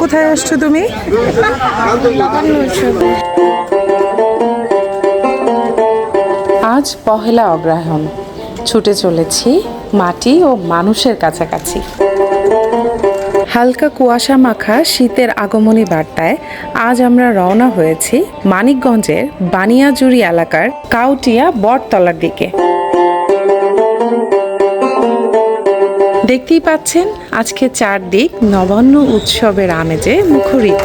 কোথায় আসছো তুমি? আজ পহেলা অগ্রহায়ণ। ছুটে চলেছি মাটি ও মানুষের কাছাকাছি। হালকা কুয়াশা মাখা শীতের আগমনী বার্তায় আজ আমরা রওনা হয়েছি মানিকগঞ্জের বানিয়াজুরি এলাকার কাউটিয়া বটতলার দিকে। দেখতেই পাচ্ছেন, আজকে চারদিক নবান্ন উৎসবের আমেজে মুখরিত।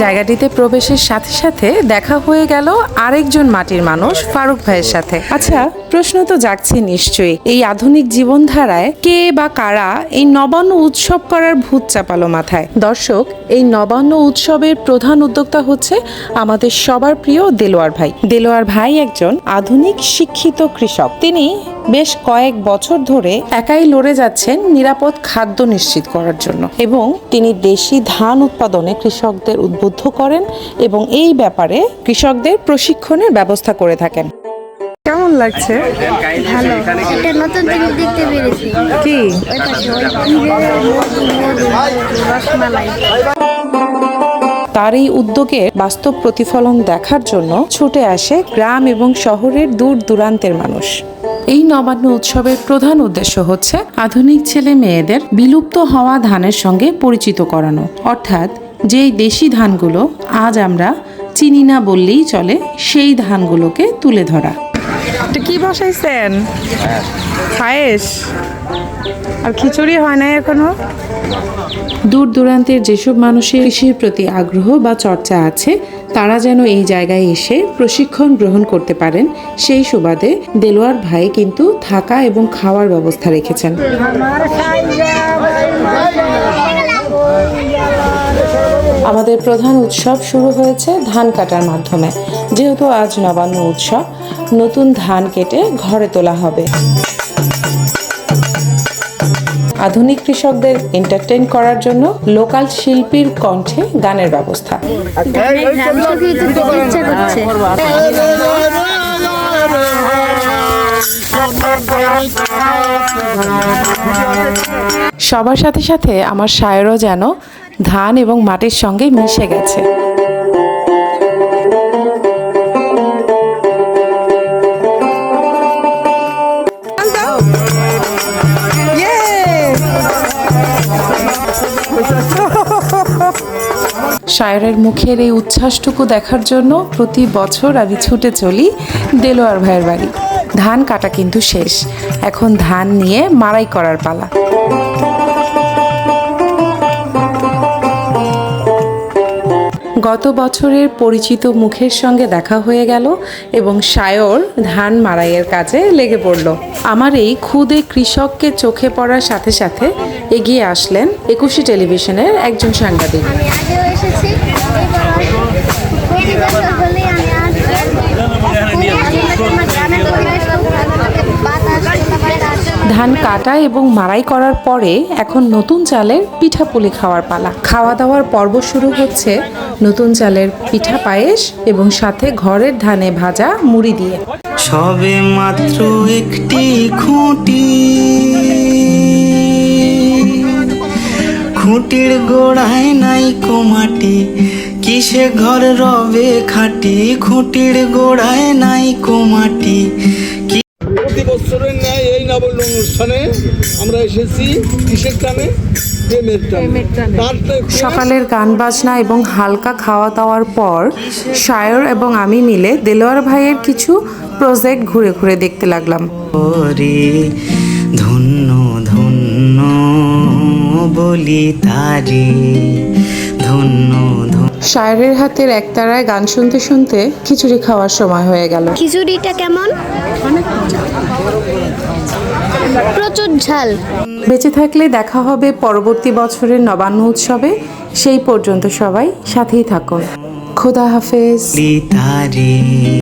জায়গাটিতে প্রবেশের সাথে সাথে দেখা হয়ে গেল আরেকজন মাটির মানুষ ফারুক ভাইয়ের সাথে। আচ্ছা প্রশ্ন তো জাগছে নিশ্চয়ই। এই আধুনিক জীবনধারায় কে বা কারা এই নবান্ন উৎসব করার ভূত চাপালো মাথায়? দর্শক, এই নবান্ন উৎসবের প্রধান উদ্যোক্তা হচ্ছে আমাদের সবার প্রিয় দেলোয়ার ভাই। দেলোয়ার ভাই একজন আধুনিক শিক্ষিত কৃষক। তিনি বেশ কয়েক বছর ধরে একাই লড়ে যাচ্ছেন নিরাপদ খাদ্য নিশ্চিত করার জন্য। এবং তিনি দেশি ধান উৎপাদনে কৃষকদের উদ্বুদ্ধ করেন এবং এই ব্যাপারে কৃষকদের প্রশিক্ষণের ব্যবস্থা করে থাকেন। কেমন লাগছে? ভালো। একটা নতুন জিনিস দেখতে পেরেছি। কি? তার এই উদ্যোগের বাস্তব প্রতিফলন দেখার জন্য ছুটে আসে গ্রাম এবং শহরের দূর দূরান্তের মানুষ। এই নবান্ন উৎসবের প্রধান উদ্দেশ্য হচ্ছে আধুনিক ছেলে মেয়েদের বিলুপ্ত হওয়া ধানের সঙ্গে পরিচিত করানো। অর্থাৎ যেই দেশি ধানগুলো আজ আমরা চিনি না বললেই চলে সেই ধানগুলোকে তুলে ধরা। কি বসাইছেন? পায়েস? আর খিচুড়ি হয় না এখনও? দূর দূরান্তের যেসব মানুষের কৃষির প্রতি আগ্রহ বা চর্চা আছে তারা যেন এই জায়গায় এসে প্রশিক্ষণ গ্রহণ করতে পারেন সেই সুবাদে দেলোয়ার ভাই কিন্তু থাকা এবং খাওয়ার ব্যবস্থা রেখেছেন। আমাদের প্রধান উৎসব শুরু হয়েছে ধান কাটার মাধ্যমে। যেহেতু আজ নবান্ন উৎসব, নতুন ধান কেটে ঘরে তোলা হবে। আধুনিক কৃষকদের এন্টারটেইন করার জন্য লোকাল শিল্পীর কণ্ঠে গানের ব্যবস্থা। সবার সাথে সাথে আমার সায়রও যেন ধান এবং মাটির সঙ্গে মিশে গেছে। শায়রের মুখের এই উচ্ছ্বাসটুকু দেখার জন্য প্রতি বছর আমি ছুটে চলি দেলোয়ার ভাইয়ের বাড়ি। ধান কাটা কিন্তু শেষ। এখন ধান নিয়ে মারাই করার পালা। গত বছরের পরিচিত মুখের সঙ্গে দেখা হয়ে গেল এবং সায়র ধান মারাইয়ের কাজে লেগে পড়ল। আমার এই ক্ষুদে কৃষককে চোখে পড়ার সাথে সাথে এগিয়ে আসলেন একুশে টেলিভিশনের একজন সাংবাদিক। ধান কাটা এবং মারাই করার পরে এখন নতুন চালের পিঠা পুলি খাওয়ার পালা। খাওয়া দাওয়ার পর্ব শুরু হচ্ছে নতুন চালের পিঠা পায়েস এবং সাথে ঘরের ধানে ভাজা মুড়ি দিয়ে। সবে মাত্র একটি খুঁটি। খুঁটির গোড়ায় নাই কোমাটি কিসে ঘর রবে খাটি? খুঁটির গোড়ায় নাই কোমাটি অনুষ্ঠানে আমরা এসেছি কিসের টানে? সকালের গান বাজনা এবং হালকা খাওয়া দাওয়ার পর শায়র এবং আমি মিলে দেলোয়ার ভাইয়ের কিছু প্রজেক্ট ঘুরে ঘুরে দেখতে লাগলাম। ধন্য ধন্য বলি তারি ধন্য শায়রের হাতের একতারায় গান শুনতে শুনতে খিচুড়ি খাওয়ার সময় হয়ে গেল। খিচুড়িটা কেমন? প্রচুর ঝাল। বেঁচে থাকলে দেখা হবে পরবর্তী বছরের নবান্ন উৎসবে। সেই পর্যন্ত সবাই সাথেই থাকুন। খোদা হাফেজ। তারি।